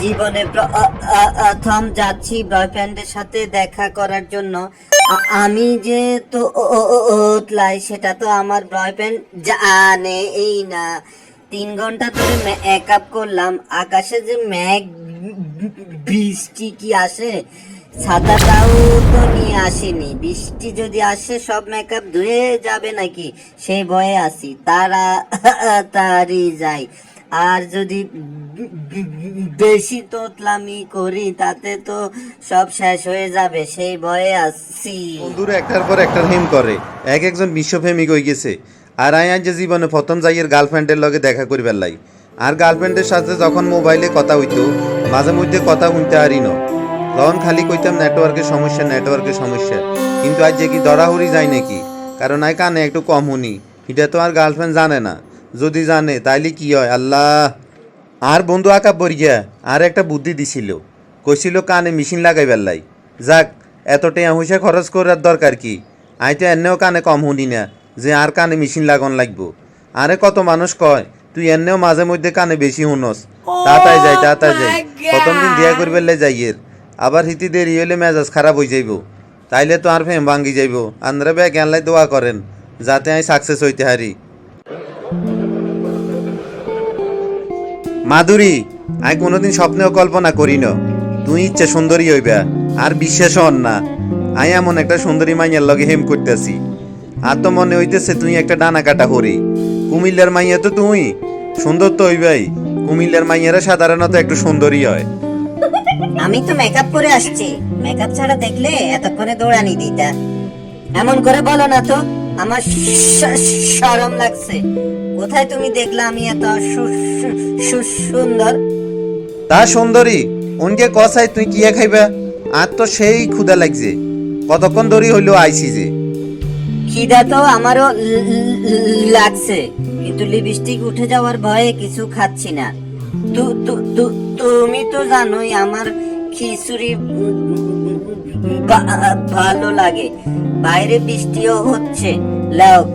জীবনে প্রথম যাচ্ছি বয়ফ্রেন্ডের সাথে দেখা করার জন্য। আমি যে তো ওতলাই, সেটা তো আমার বয়ফ্রেন্ড জানে এই না। তিন ঘণ্টা ধরে মেকআপ করলাম। আকাশে যে মেঘ, বৃষ্টি কি আসে? ছাতাটাও তো নিয়ে আসেনি। বৃষ্টি যদি আসে, সব মেকআপ ধুয়ে যাবে নাকি? সেই ভয়ে আসি তারা তাড়াতাড়ি যাই। আর যদি বেশি তোতলামি করি, তাতে তো সব শেষ হয়ে যাবে, সেই ভয়ে আসছি বন্ধুরা, একটার পর একটা হিম করে। এক একজন বিশ্বপ্রেমিক হয়ে গেছে। আর আই আজ জীবনে প্রথম যাইয়ের গার্লফ্রেন্ডের লগে দেখা করিবার লাই। আর গার্লফ্রেন্ডের সাথে যখন মোবাইলে কথা হইতো, মাঝে মধ্যে কথা শুনতে হারি ন। তখন খালি কইতাম নেটওয়ার্কের সমস্যা নেটওয়ার্কের সমস্যা। কিন্তু আজ যে কি দরাহরি যায় নাকি? কারণ আই কানে একটু কম শুনি। এটা তো আর গার্লফ্রেন্ড জানে না। যদি জানে, তাইলে কি হয়? আল্লাহ, আর বন্ধু আঁকা বরিয়া আর একটা বুদ্ধি দিছিল। কইছিল, কানে মেশিন লাগাইবার লাই যাক, এত টেয়া খরচ করার দরকার কি? আই তো এনেও কানে কম শুনি না যে আর কানে মেশিন লাগান লাগবো। আরে কত মানুষ কয়, তুই এনেও মাঝে মধ্যে কানে বেশি শুনস। তাতাই যাই তাতাই যাই। প্রথম দিন দিয়া করবার লাই যাইয়ের। আবার হিতি দেরি হইলে মেজাজ খারাপ হয়ে যাইব। তাইলে তো আর ফেম ভাঙ্গি যাইব। আন্দ্রা বে জ্ঞানলাই দোয়া করেন, যাতে আমি সাকসেস হইতে হারি। মাধুরী, আমি কোনোদিন স্বপ্নেও কল্পনা করি না তুই ইচ্ছা সুন্দরী হইবা, আর বিশ্বাস হন না। আমি এমন একটা সুন্দরী মাইয়ার লগে হেম করতেছি। আর তো মনে হইতেছে তুই একটা ডানা কাটা হরি। কুমিল্লার মাইয়া তো তুই। সুন্দর তো হইবাই। কুমিল্লার মাইয়ারা সাধারণত একটু সুন্দরী হয়। আমি তো মেকআপ করে আসছি। মেকআপ ছাড়া দেখলে এতক্ষণে দৌড়ানি দিতা। এমন করে বলো না তো। আমার শরম লাগছে কোথায় তুমি দেখলা আমি এত সুন্দর তা সুন্দরী উনকে কসাই তুই কিয়া খাইবা আর তো সেই ক্ষুদা লাগছে কতক্ষণ ধরি হইল আইসি যে খিদা তো আমারও লাগছে কিন্তু লিপস্টিক উঠে যাওয়ার ভয়ে কিছু খাচ্ছি না তুমি তো জানোই আমার খিচুড়ি ভালো লাগে বাইরে বৃষ্টিও হচ্ছে। লাও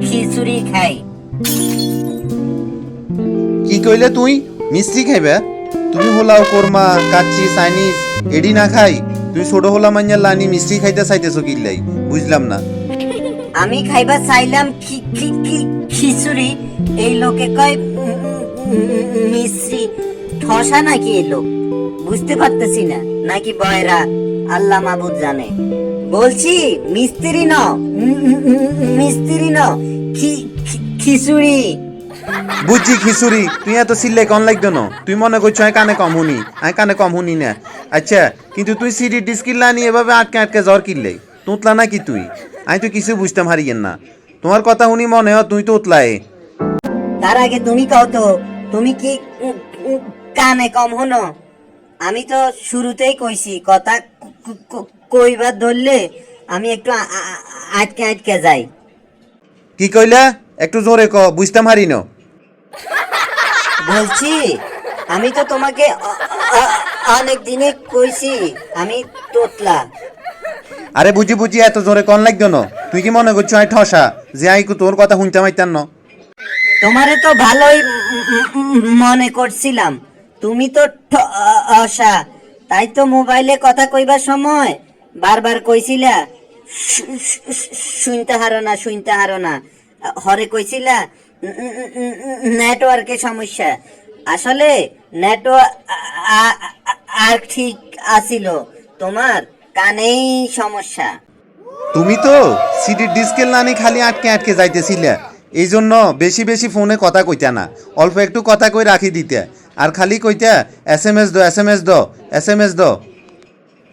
খিচুড়ি খাই। কি কইলে তুই? মিষ্টি খাইবে? তুমি হোলাও কোরমা কাচ্চি চাইনিজ এডি না খাই? তুই ছোট হলা মাইয়া লানি মিস্ত্রি খাইতে চাইতেছো কিল্লাই বুঝলাম না। আমি খাইবা চাইলাম খি- খি- খি- খিচুড়ি? এই লোকে কয় মিশ্রি ঠসা নাকি এই লোক? বুঝতে পারতেছি না। নাকি বয়রা আল্লাহ মাবুদ জানে। বলছি মিস্ত্রি ন। মিস্ত্রি ন। খিচুড়ি। বুঝছি খিচুড়ি। তুই এত সিল্লে কম লাগতো না। তুই মনে করছ আমি কানে কম শুনি। আমি কানে কম শুনি না। আচ্ছা কিন্তু তুই সিডি ডিস কিল্লা নি এভাবে আটকে আটকে জ্বর কিনলে। তুতলা না কি তুই? আমি তো কিছু বুঝতাম হারিয়েন না। তোমার কথা শুনি মনে হয় তুই তো উতলায় তার আগে তুমি কও তো তুমি কি কানে কম হনো আমি তো শুরুতেই কইছি কথা কইবার ধরলে আমি একটু আটকে আটকে যাই। কি কইলা? একটু জোরে ক বুঝতাম হারি না। বলছি আমি তো তোমাকে অনেক দিনে কইছি আমি তোতলা। আরে বুঝি বুঝি এত জোরে কন লাগতো না। তুই কি মনে করছ ঠসা? যে আই তোর কথা শুনতে মাইতাম না। তোমারে তো ভালোই মনে করছিলাম। তুমি তো অসা। তাই তো মোবাইলে কথা কইবার সময় বারবার কইছিলা শুনতে হারো না, শুনতে হারো না। হরে কইছিলা নেটওয়ার্কের সমস্যা। আসলে নেটওয়ার্ক ঠিক আছিল তোমার কানেই সমস্যা। তুমি তো সিডির ডিস্কের লানি খালি আটকে আটকে যাইতেছিলে। এই জন্য বেশি বেশি ফোনে কথা কইতা না। অল্প একটু কথা কই রাখি দিতে। আর খালি কইতা, এস এম এস দো এস এম এস দো এস এম এস দো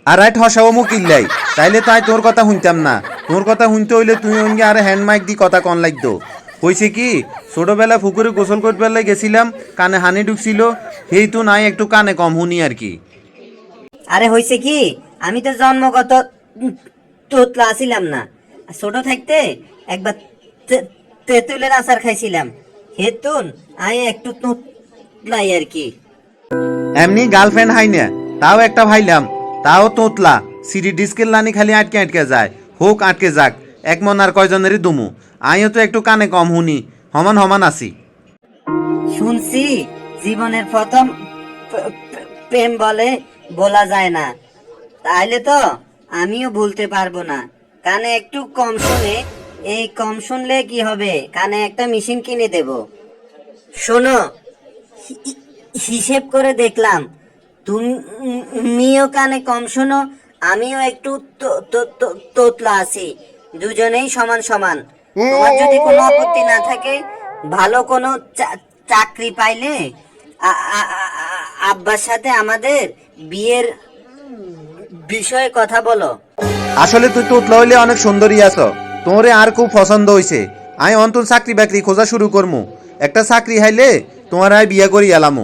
আর আই ঠসাও মুখ ইল্লাই। তাইলে তাই তোর কথা শুনতাম না। তোর কথা শুনতে হইলে তুই অঙ্গে আর হ্যান্ড মাইক দি কথা কন লাগতো। কইছে কি ছোটবেলা পুকুরে গোসল করতে বেলায় গেছিলাম কানে হানি ঢুকছিল সেই তো নাই একটু কানে কম শুনি আর কি। আরে হইছে কি আমি তো জন্মগত তোতলা আছিলাম না। ছোট থাকতে একবার তেঁতুলের আচার খাইছিলাম। হেতুন আমি একটু তোতলাই আর কি। এমনি গার্লফ্রেন্ড হাই না তাও একটা ভাইলাম। তাও তোতলা সিডি ডিস্কের লানি খালি আটকে আটকে যায়। হোক, আটকে যাক। এক মন আর কয়জনেরই দুমু। আমিও তো একটু কানে কম শুনি। সমান সমান আছি। শুনছি, জীবনের প্রথম প্র- প্র- প্রেম বলে বলা যায় না। তাইলে তো আমিও বলতে পারব না। কানে একটু কম শুনে, এই কম শুনলে কি হবে? কানে একটা মেশিন কিনে দেব। শোনো হিসেব করে দেখলাম। তুমিও কানে কম শোনো, আমিও একটু তোতলা আছি। দুজনেই সমান সমান। তোমার যদি কোনো আপত্তি না থাকে, ভালো কোনো চাকরি পাইলে আব্বার সাথে আমাদের বিয়ের বিষয়ে কথা বলো। আসলে তুই তোতলা হইলে অনেক সুন্দরী আছো। তোরে আর খুব পছন্দ হইছে। আমি অন্তর চাকরি বাকরি খোঁজা শুরু করমু। একটা চাকরি হাইলে তোমার আয় বিয়া করি এলামু।